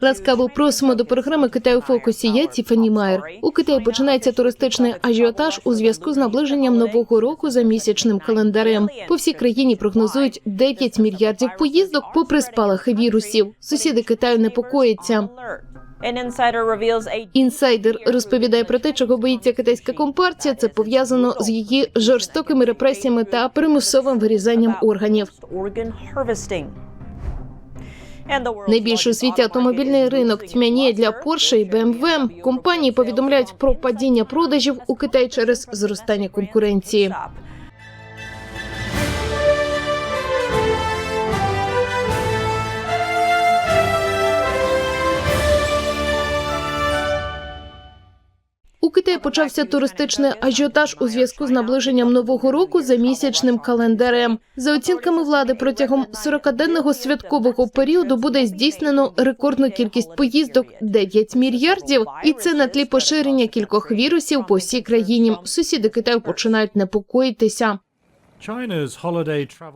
Ласкаво просимо до програми Китай у фокусі. Я Тіфані Майер. У Китаї починається туристичний ажіотаж у зв'язку з наближенням нового року за місячним календарем. По всій країні прогнозують 9 мільярдів поїздок, попри спалахи вірусів. Сусіди Китаю непокоїться. Інсайдер розповідає про те, чого боїться китайська компартія. Це пов'язано з її жорстокими репресіями та примусовим вирізанням органів. Найбільший у світі автомобільний ринок тьмяніє для Porsche і BMW. Компанії повідомляють про падіння продажів у Китаї через зростання конкуренції. Китаї почався туристичний ажіотаж у зв'язку з наближенням нового року за місячним календарем. За оцінками влади, протягом 40-денного святкового періоду буде здійснено рекордну кількість поїздок 9 мільярдів, і це на тлі поширення кількох вірусів по всій країні. Сусіди Китаю починають непокоїтися.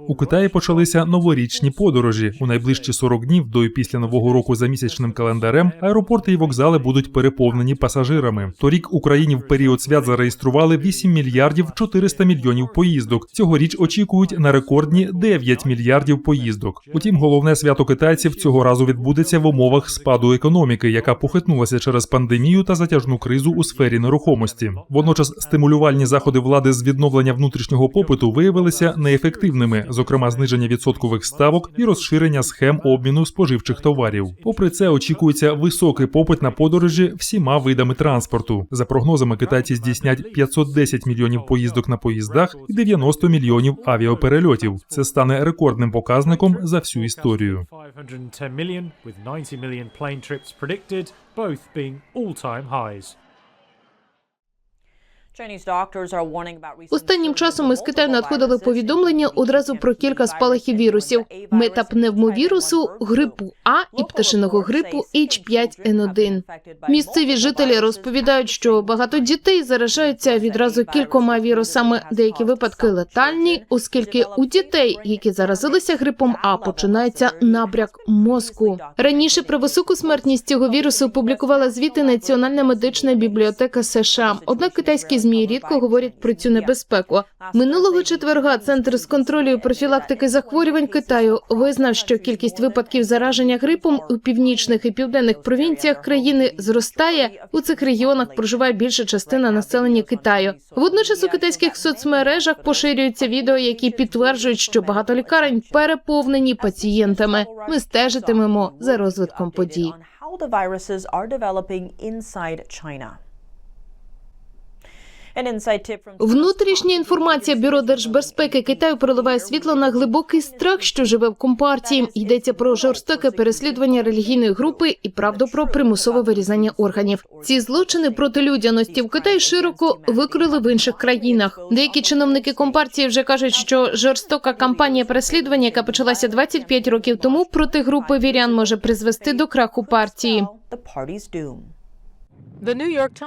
У Китаї почалися новорічні подорожі. У найближчі 40 днів до і після нового року за місячним календарем аеропорти і вокзали будуть переповнені пасажирами. Торік Україні в період свят зареєстрували 8 мільярдів 400 мільйонів поїздок. Цьогоріч очікують на рекордні 9 мільярдів поїздок. Утім, головне свято китайців цього разу відбудеться в умовах спаду економіки, яка похитнулася через пандемію та затяжну кризу у сфері нерухомості. Водночас стимулювальні заходи влади з відновлення внутрішнього попиту виявилися неефективними, зокрема зниження відсоткових ставок і розширення схем обміну споживчих товарів. Попри це, очікується високий попит на подорожі всіма видами транспорту. За прогнозами, китайці здійснять 510 мільйонів поїздок на поїздах і 90 мільйонів авіаперельотів. Це стане рекордним показником за всю історію. 510 million, with 90 million plane trips predicted, both being all-time highs. Останнім часом із Китаю надходили повідомлення одразу про кілька спалахів вірусів: метапневмовірусу, грипу А і пташиного грипу H5N1. Місцеві жителі розповідають, що багато дітей заражаються відразу кількома вірусами. Деякі випадки летальні, оскільки у дітей, які заразилися грипом А, починається набряк мозку. Раніше про високу смертність цього вірусу публікувала звіти Національна медична бібліотека США. Однак китайські змі рідко говорять про цю небезпеку. Минулого четверга центр з контролю і профілактики захворювань Китаю визнав, що кількість випадків зараження грипом у північних і південних провінціях країни зростає. У цих регіонах проживає більша частина населення Китаю. Водночас у китайських соцмережах поширюються відео, які підтверджують, що багато лікарень переповнені пацієнтами. Ми стежитимемо за розвитком подій. Внутрішня інформація бюро держбезпеки Китаю проливає світло на глибокий страх, що живе в компартії. Йдеться про жорстоке переслідування релігійної групи і правду про примусове вирізання органів. Ці злочини проти людяності в Китаї широко викрили в інших країнах. Деякі чиновники компартії вже кажуть, що жорстока кампанія переслідування, яка почалася 25 років тому, проти групи вірян може призвести до краху партії.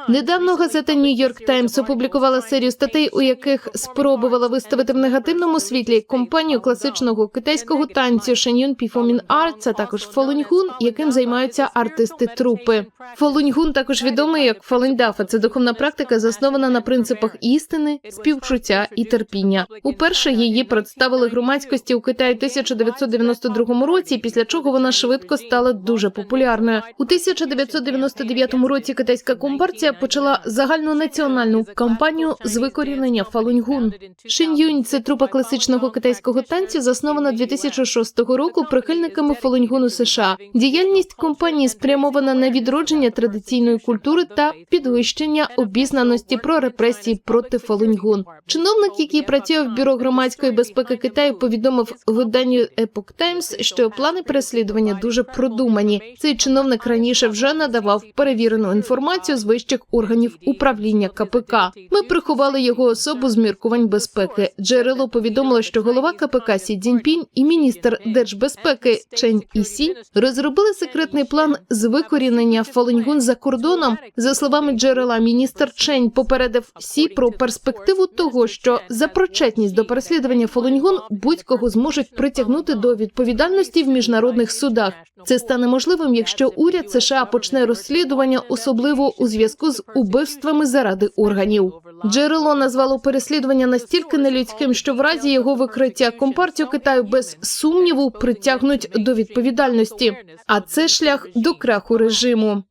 Недавно газета New York Times опублікувала серію статей, у яких спробувала виставити в негативному світлі компанію класичного китайського танцю Shenyun Performing Arts, а також Фолуньгун, яким займаються артисти трупи. Фолуньгун також відомий як Фалуньдафа. Це духовна практика, заснована на принципах істини, співчуття і терпіння. Уперше її представили громадськості у Китаї в 1992 році, після чого вона швидко стала дуже популярною. У 1999 році китайська компартія почала загальнонаціональну кампанію з викорінення фалуньгун. Шин'юнь – це трупа класичного китайського танцю, заснована 2006 року прихильниками фалуньгуну США. Діяльність компанії спрямована на відродження традиційної культури та підвищення обізнаності про репресії проти фалуньгун. Чиновник, який працює в бюро громадської безпеки Китаю, повідомив виданню Epoch Times, що плани переслідування дуже продумані. Цей чиновник раніше вже надавав перевірену інформацію інформацію з вищих органів управління КПК. Ми приховали його особу з міркувань безпеки. Джерело повідомило, що голова КПК Сі Цзіньпінь і міністр держбезпеки Чен Ісі розробили секретний план з викорінення Фалуньгун за кордоном. За словами джерела, міністр Чень попередив Сі про перспективу того, що за причетність до переслідування Фалуньгун будь-кого зможуть притягнути до відповідальності в міжнародних судах. Це стане можливим, якщо уряд США почне розслідування, особливо у зв'язку з убивствами заради органів. Джерело назвало переслідування настільки нелюдським, що в разі його викриття компартію Китаю без сумніву притягнуть до відповідальності. А це шлях до краху режиму.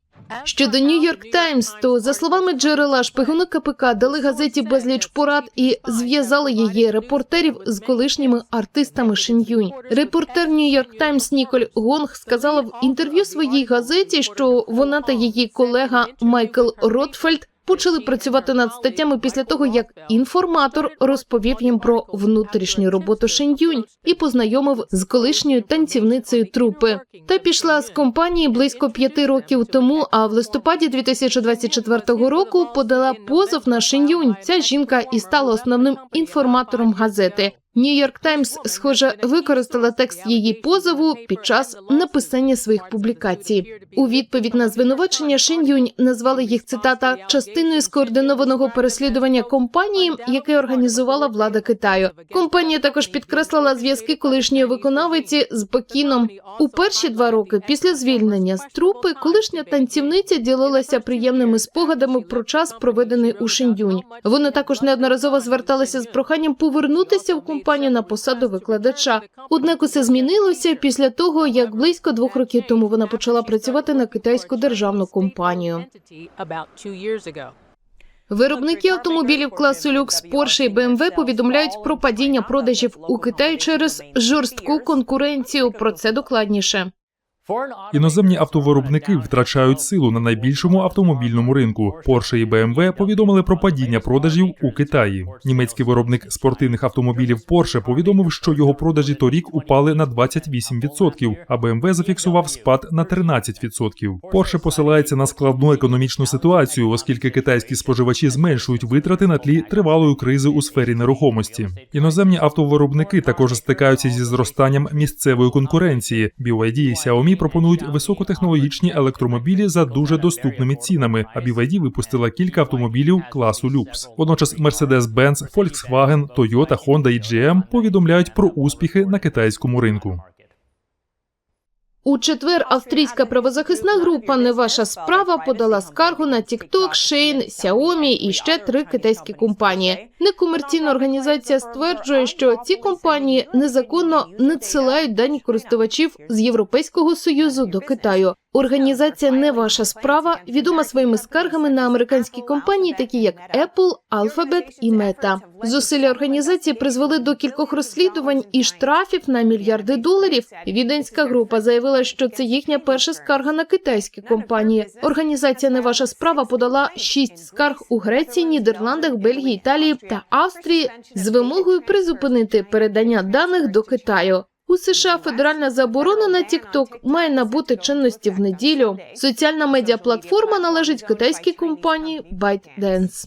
Щодо Нью-Йорк Таймс, то за словами джерела, шпигуни КПК дали газеті безліч порад і зв'язали її репортерів з колишніми артистами Шин'юнь. Репортер Нью-Йорк Таймс Ніколь Гонг сказала в інтерв'ю своїй газеті, що вона та її колега Майкл Ротфельд почали працювати над статтями після того, як інформатор розповів їм про внутрішню роботу Шин'юнь і познайомив з колишньою танцівницею трупи. Та пішла з компанії близько п'яти років тому. А в листопаді 2024 року подала позов на Шин'юнь. Ця жінка і стала основним інформатором газети. Нью-Йорк Таймс, схоже, використала текст її позову під час написання своїх публікацій. У відповідь на звинувачення Шин'юнь назвали їх цитата частиною скоординованого переслідування компанії, яке організувала влада Китаю. Компанія також підкреслила зв'язки колишньої виконавиці з Пекіном. У перші два роки після звільнення з трупи колишня танцівниця ділилася приємними спогадами про час, проведений у Шин'юнь. Вона також неодноразово зверталася з проханням повернутися в компанію на посаду викладача. Однак усе змінилося після того, як близько двох років тому вона почала працювати на китайську державну компанію. Виробники автомобілів класу люкс Porsche і BMW повідомляють про падіння продажів у Китаї через жорстку конкуренцію. Про це докладніше. Іноземні автовиробники втрачають силу на найбільшому автомобільному ринку. Porsche і BMW повідомили про падіння продажів у Китаї. Німецький виробник спортивних автомобілів Porsche повідомив, що його продажі торік упали на 28%, а BMW зафіксував спад на 13%. Porsche посилається на складну економічну ситуацію, оскільки китайські споживачі зменшують витрати на тлі тривалої кризи у сфері нерухомості. Іноземні автовиробники також стикаються зі зростанням місцевої конкуренції. BYD і Xiaomi пропонують високотехнологічні електромобілі за дуже доступними цінами. А BYD випустила кілька автомобілів класу люкс. Водночас Mercedes-Benz, Volkswagen, Toyota, Honda і GM повідомляють про успіхи на китайському ринку. У четвер австрійська правозахисна група Не ваша справа подала скаргу на TikTok, Shein, Xiaomi і ще три китайські компанії. Некомерційна організація стверджує, що ці компанії незаконно надсилають дані користувачів з Європейського союзу до Китаю. Організація Не ваша справа відома своїми скаргами на американські компанії, такі як Apple, Alphabet і Meta. Зусилля організації призвели до кількох розслідувань і штрафів на мільярди доларів. Віденська група заявила, що це їхня перша скарга на китайські компанії. Організація Не ваша справа подала шість скарг у Греції, Нідерландах, Бельгії, Італії та Австрії з вимогою призупинити передання даних до Китаю. У США федеральна заборона на TikTok має набути чинності в неділю. Соціальна медіаплатформа належить китайській компанії ByteDance.